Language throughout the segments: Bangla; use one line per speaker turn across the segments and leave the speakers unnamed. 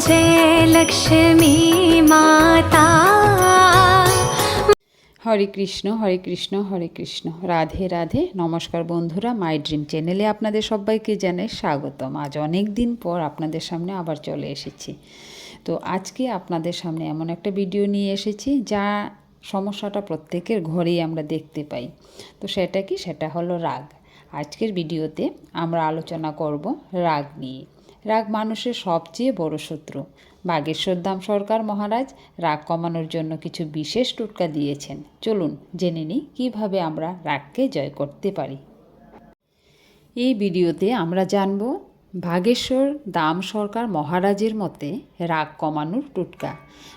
जय लक्ष्मी माता
হরে কৃষ্ণ হরে কৃষ্ণ হরে কৃষ্ণ রাধে রাধে নমস্কার বন্ধুরা মাই ড্রিম চ্যানেলে আপনাদের সবাইকে জানাই স্বাগতম আজ অনেক দিন পর আপনাদের সামনে আবার চলে এসেছি তো আজকে আপনাদের সামনে এমন একটা ভিডিও নিয়ে এসেছি যা সমস্যাটা প্রত্যেকের ঘরেই আমরা দেখতে পাই তো সেটা কি সেটা হলো রাগ আজকের ভিডিওতে আমরা আলোচনা করব রাগ নিয়ে রাগ মানুষের সবচেয়ে বড় শত্রু। বাগেশ্বর দাম সরকার মহারাজ রাগ কমানোর জন্য কিছু বিশেষ টোটকা দিয়েছেন। চলুন জেনে নিই কীভাবে আমরা রাগকে জয় করতে পারি। এই ভিডিওতে আমরা জানব ভাগেশ্বর দাম সরকার মহারাজের মতে রাগ কমানোর টোটকা।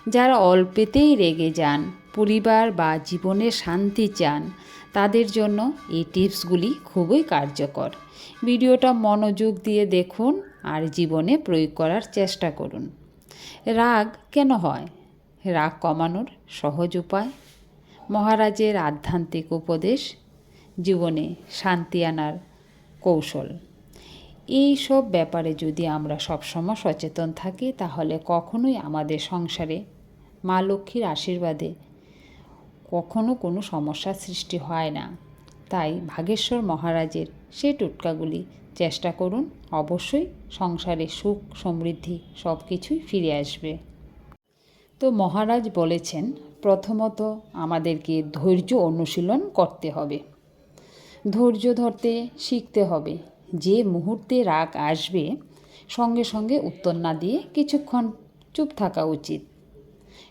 যারা অল্পেতেই রেগে যান, পরিবার বা জীবনে শান্তি চান, তাদের জন্য এই টিপসগুলি খুবই কার্যকর। ভিডিওটা মনোযোগ দিয়ে দেখুন আর জীবনে প্রয়োগ করার চেষ্টা করুন। রাগ কেন হয়? রাগ কমানোর সহজ উপায়? মহারাজের আধ্যাত্মিক উপদেশ, জীবনে শান্তি আনার কৌশল। এই সব ব্যাপারে যদি আমরা সবসময় সচেতন থাকি, তাহলে কখনোই আমাদের সংসারে মা লক্ষ্মীর আশীর্বাদে কখনো কোনো সমস্যার সৃষ্টি হয় না। তাই ভাগেশ্বর মহারাজের সেই টোটকাগুলি চেষ্টা করুন, অবশ্যই সংসারে সুখ, সমৃদ্ধি সব কিছুই ফিরে আসবে। তো মহারাজ বলেছেন, প্রথমত আমাদেরকে ধৈর্য অনুশীলন করতে হবে। ধৈর্য ধরতে শিখতে হবে। যে মুহূর্তে রাগ আসবে, সঙ্গে সঙ্গে উত্তর না দিয়ে কিছুক্ষণ চুপ থাকা উচিত।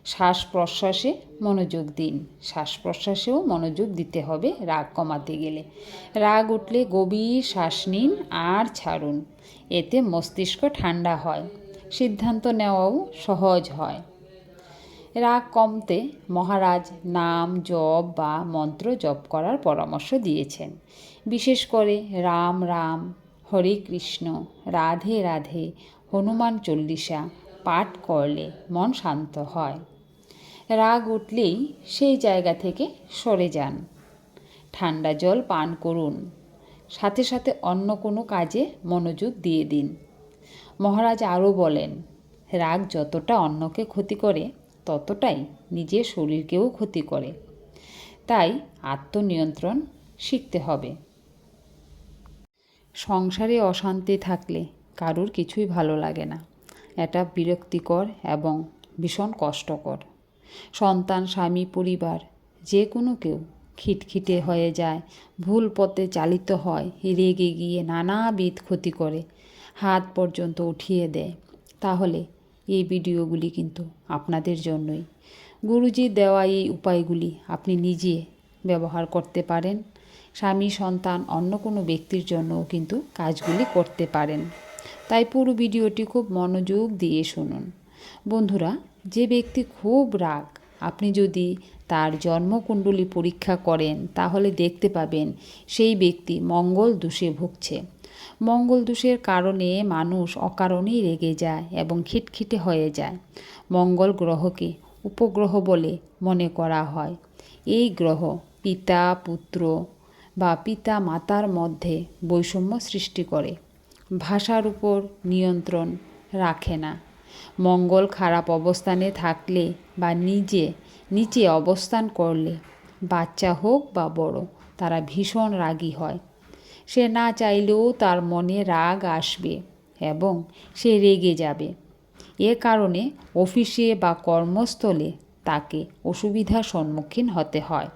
শ্বাস প্রশ্বাসে মনোযোগ দিন। শ্বাস প্রশ্বাসেও মনোযোগ দিতে হবে রাগ কমাতে গেলে। রাগ উঠলে গভীর শ্বাস নিন আর ছাড়ুন। এতে মস্তিষ্ক ঠান্ডা হয়। সিদ্ধান্ত নেওয়াও সহজ হয়। রাগ কমতে মহারাজ নাম, জপ বা মন্ত্র জপ করার পরামর্শ দিয়েছেন। বিশেষ করে রাম রাম, হরে কৃষ্ণ, রাধে রাধে, হনুমান চল্লিশা পাঠ করলে মন শান্ত হয়। রাগ উঠলেই সেই জায়গা থেকে সরে যান। ঠান্ডা জল পান করুন। সাথে সাথে অন্য কোনো কাজে মনোযোগ দিয়ে দিন। মহারাজ আরও বলেন, রাগ যতটা অন্যকে ক্ষতি করে, ততটাই নিজের শরীরকেও ক্ষতি করে। তাই আত্মনিয়ন্ত্রণ শিখতে হবে। সংসারে অশান্তি থাকলে কারুর কিছুই ভালো লাগে না। এটা বিরক্তিকর এবং ভীষণ কষ্টকর। সন্তান, স্বামী, পরিবার, যে কোনো কেউ খিটখিটে হয়ে যায়, ভুল পথে চালিত হয়, রেগে গিয়ে নানাবিধ ক্ষতি করে, হাত পর্যন্ত উঠিয়ে দেয়। তাহলে এই ভিডিওগুলি কিন্তু আপনাদের জন্যই। গুরুজি দেওয়া এই উপায়গুলি আপনি নিজে ব্যবহার করতে পারেন। স্বামী, সন্তান অন্য কোনো ব্যক্তির জন্যও কিন্তু কাজগুলি করতে পারেন। তাই পুরো ভিডিওটি খুব মনোযোগ দিয়ে শুনুন। বন্ধুরা, যে ব্যক্তি খুব রাগ, আপনি যদি তার জন্মকুণ্ডলী পরীক্ষা করেন, তাহলে দেখতে পাবেন সেই ব্যক্তি মঙ্গল দোষে ভুগছে। মঙ্গল দোষের কারণে মানুষ অকারণেই রেগে যায় এবং খিটখিটে হয়ে যায়। মঙ্গল গ্রহকে উপগ্রহ বলে মনে করা হয়। এই গ্রহ পিতা, পুত্র বা পিতা মাতার মধ্যে বৈষম্য সৃষ্টি করে। ভাষার উপর নিয়ন্ত্রণ রাখে না। মঙ্গল খারাপ অবস্থানে থাকলে বা নিজে, নিচে অবস্থান করলে, বাচ্চা হোক বা বড়, তারা ভীষণ রাগী হয়। সে না চাইলেও তার মনে রাগ আসবে এবং সে রেগে যাবে। এ কারণে অফিসে বা কর্মস্থলে তাকে অসুবিধার সম্মুখীন হতে হয়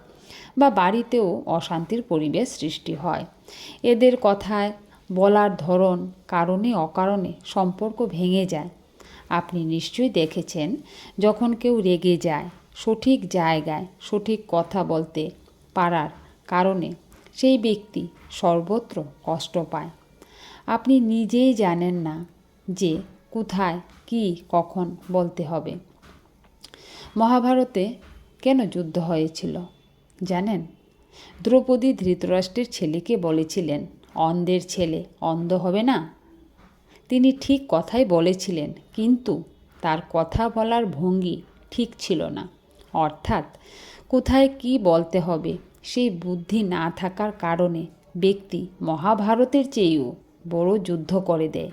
বা বাড়িতেও অশান্তির পরিবেশ সৃষ্টি হয়। এদের কথায় বলার ধরন, কারণে, অকারণে সম্পর্ক ভেঙে যায়। আপনি নিশ্চয়ই দেখেছেন, যখন কেউ রেগে যায়, সঠিক জায়গায় সঠিক কথা বলতে পারার কারণে সেই ব্যক্তি সর্বত্র কষ্ট পায়। আপনি নিজেই জানেন না যে কোথায়, কি, কখন বলতে হবে। মহাভারতে কেন যুদ্ধ হয়েছিল, জানেন? দ্রৌপদী ধৃতরাষ্ট্রের ছেলেকে বলেছিলেন অন্ধের ছেলে, অন্ধ হবে না? তিনি ঠিক কথাই বলেছিলেন, কিন্তু তার কথা বলার ভঙ্গি ঠিক ছিল না। অর্থাৎ কোথায় কি বলতে হবে, সেই বুদ্ধি না থাকার কারণে ব্যক্তি মহাভারতের চেয়েও বড় যুদ্ধ করে দেয়।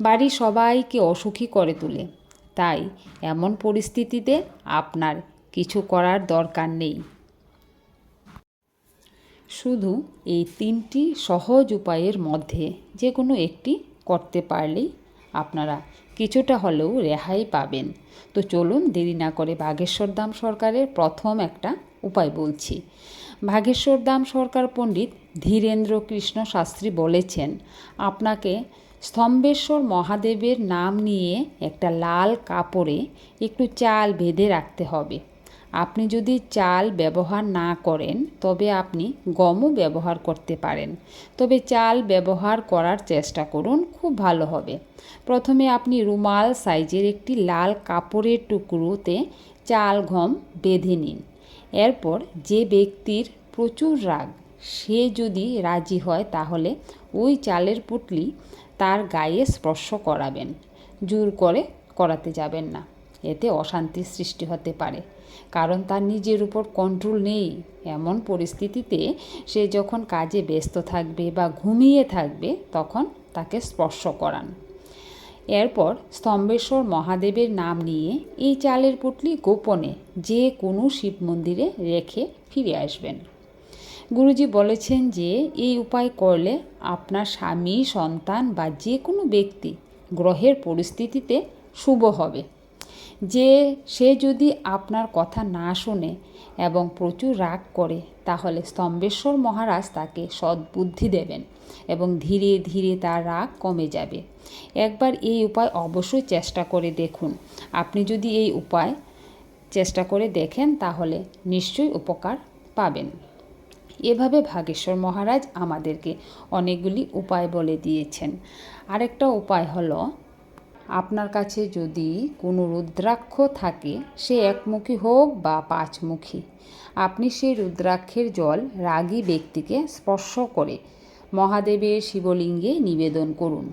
বাড়ির সবাইকে অসুখী করে তোলে। তাই এমন পরিস্থিতিতে আপনার কিছু করার দরকার নেই। শুধু এই তিনটি সহজ উপায়ের মধ্যে যে কোনো একটি করতে পারলেই আপনারা কিছুটা হলেও রেহাই পাবেন। তো চলুন দেরি না করে বাগেশ্বর দাম সরকারের প্রথম একটা উপায় বলছি। ভাগেশ্বর দাম সরকার পণ্ডিত ধীরেন্দ্র কৃষ্ণ শাস্ত্রী বলেছেন, আপনাকে স্তম্ভেশ্বর মহাদেবের নাম নিয়ে একটা লাল কাপড়ে একটু চাল বেঁধে রাখতে হবে। আপনি যদি চাল ব্যবহার না করেন, তবে আপনি গমও ব্যবহার করতে পারেন। তবে চাল ব্যবহার করার চেষ্টা করুন, খুব ভালো হবে। প্রথমে আপনি রুমাল সাইজের একটি লাল কাপড়ের টুকরোতে চাল গম বেঁধে নিন। এরপর যে ব্যক্তির প্রচুর রাগ, সে যদি রাজি হয়, তাহলে ওই চালের পুটলি তার গায়ে স্পর্শ করাবেন। জোর করে করাতে যাবেন না। এতে অশান্তির সৃষ্টি হতে পারে। কারণ তার নিজের উপর কন্ট্রোল নেই। এমন পরিস্থিতিতে সে যখন কাজে ব্যস্ত থাকবে বা ঘুমিয়ে থাকবে, তখন তাকে স্পর্শ করান। এরপর স্তম্ভেশ্বর মহাদেবের নাম নিয়ে এই চালের পুটলি গোপনে যে কোনো শিব মন্দিরে রেখে ফিরে আসবেন। গুরুজি বলেছেন যে, এই উপায় করলে আপনার স্বামী, সন্তান বা যে কোনো ব্যক্তি গ্রহের পরিস্থিতিতে শুভ হবে। যে সে যদি আপনার কথা না শোনে এবং প্রচুর রাগ করে, তাহলে স্তম্ভেশ্বর মহারাজ তাকে সদ্বুদ্ধি দেবেন এবং ধীরে ধীরে তার রাগ কমে যাবে। একবার এই উপায় অবশ্যই চেষ্টা করে দেখুন। আপনি যদি এই উপায় চেষ্টা করে দেখেন, তাহলে নিশ্চয়ই উপকার পাবেন। এভাবে ভাগেশ্বর মহারাজ আমাদেরকে অনেকগুলি উপায় বলে দিয়েছেন। আরেকটা উপায় হলো আপনার কাছে যদি কোনো রুদ্রাক্ষ থাকে, সে একমুখী হোক বা পাঁচমুখী, আপনি সেই রুদ্রাক্ষের জল রাগী ব্যক্তিকে স্পর্শ করে মহাদেবের শিবলিঙ্গে নিবেদন করুন।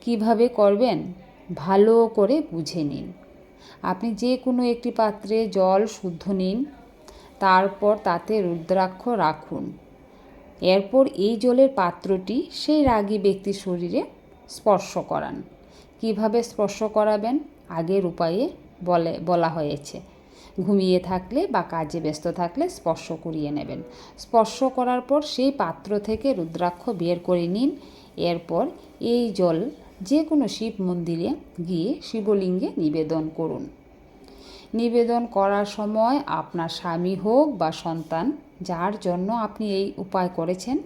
কীভাবে করবেন? ভালো করে বুঝে নিন। আপনি যে কোনো একটি পাত্রে জল শুদ্ধ নিন, তারপর তাতে রুদ্রাক্ষ রাখুন। এরপর এই জলের পাত্রটি সেই রাগী ব্যক্তির শরীরে স্পর্শ করান। কীভাবে স্পর্শ করাবেন? আগের উপায়ে বলে, বলা হয়েছে। ঘুমিয়ে থাকলে বা কাজে ব্যস্ত থাকলে স্পর্শ করিয়ে নেবেন। স্পর্শ করার পর সেই পাত্র থেকে রুদ্রাক্ষ বের করে নিন। এরপর এই জল যে কোনো শিব মন্দিরে গিয়ে শিবলিঙ্গে নিবেদন করুন। নিবেদন করার সময় আপনার স্বামী হোক বা সন্তান, যার জন্য আপনি এই উপায় করেছেন,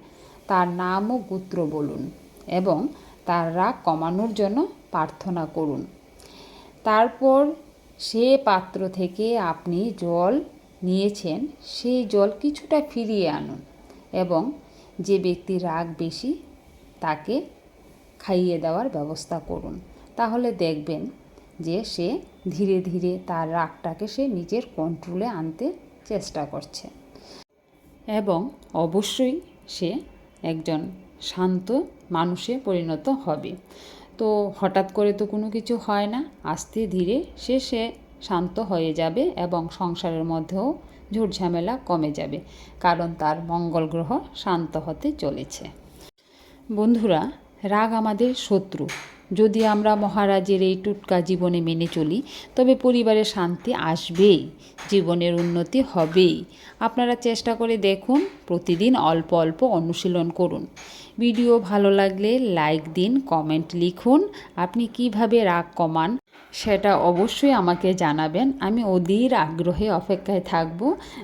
তার নাম ও গোত্র বলুন এবং তার রাগ কমানোর জন্য প্রার্থনা করুন। তারপর সে পাত্র থেকে আপনি জল নিয়েছেন, সেই জল কিছুটা ফিরিয়ে আনুন এবং যে ব্যক্তির রাগ বেশি তাকে খাইয়ে দেওয়ার ব্যবস্থা করুন। তাহলে দেখবেন যে সে ধীরে ধীরে তার রাগটাকে সে নিজের কন্ট্রোলে আনতে চেষ্টা করছে। এবং অবশ্যই সে একজন শান্ত মানুষে পরিণত হবে। তো হঠাৎ করে তো কোনো কিছু হয় না। আস্তে ধীরে সে সে শান্ত হয়ে যাবে এবং সংসারের মধ্যেও ঝুটঝামেলা কমে যাবে, কারণ তার মঙ্গল গ্রহ শান্ত হতে চলেছে। বন্ধুরা, রাগ আমাদের শত্রু। যদি আমরা মহারাজের এই টুটকা জীবনে মেনে চলি, তবে পরিবারের শান্তি আসবেই, জীবনের উন্নতি হবেই। আপনারা চেষ্টা করে দেখুন, প্রতিদিন অল্প অল্প অনুশীলন করুন। ভিডিও ভালো লাগলে লাইক দিন কমেন্ট লিখুন। আপনি কীভাবে রাগ কমান সেটা অবশ্যই আমাকে জানাবেন। আমি অধীর আগ্রহে অপেক্ষায় থাকব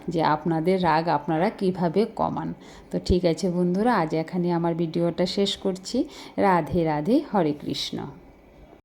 যে আপনাদের রাগ আপনারা কীভাবে কমান। তো ঠিক আছে বন্ধুরা, আজ এখানে আমার ভিডিওটা শেষ করছি। রাধে রাধে, হরে কৃষ্ণ।